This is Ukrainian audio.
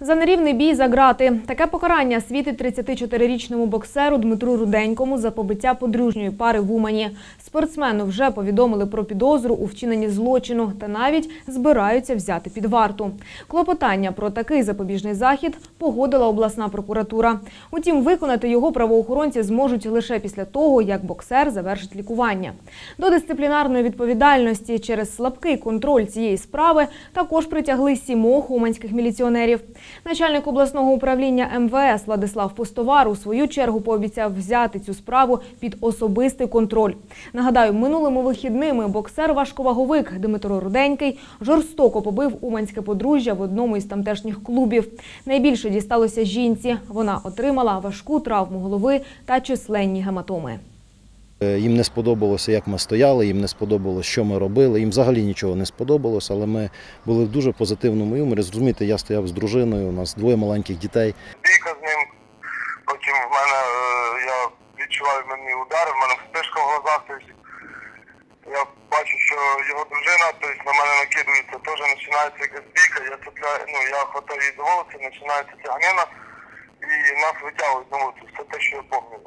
За нерівний бій за грати. Таке покарання світить 34-річному боксеру Дмитру Руденькому за побиття подружньої пари в Умані. Спортсмену вже повідомили про підозру у вчиненні злочину та навіть збираються взяти під варту. Клопотання про такий запобіжний захід погодила обласна прокуратура. Утім, виконати його правоохоронці зможуть лише після того, як боксер завершить лікування. До дисциплінарної відповідальності через слабкий контроль цієї справи також притягли сімох уманських міліціонерів. Начальник обласного управління МВС Владислав Пустовар у свою чергу пообіцяв взяти цю справу під особистий контроль. Нагадаю, минулими вихідними боксер-важковаговик Дмитро Руденький жорстоко побив уманське подружжя в одному із тамтешніх клубів. Найбільше дісталося жінці. Вона отримала важку травму голови та численні гематоми. Е, Їм не сподобалося, як ми стояли, їм не сподобалося, що ми робили. Їм взагалі нічого не сподобалось, але ми були в дуже позитивному юморі. Зрозумієте, я стояв з дружиною, у нас двоє маленьких дітей. бійка з ним. Потім в мене е, я відчуваю мені удари, в мене вспишка в глазах. Я бачу, що його дружина тобто, на мене накидується, теж починається якась бійка, я ну я хватаю її за волоси, починається тяганина і нас витягують на вулицю. Все те, що я пам'ятаю.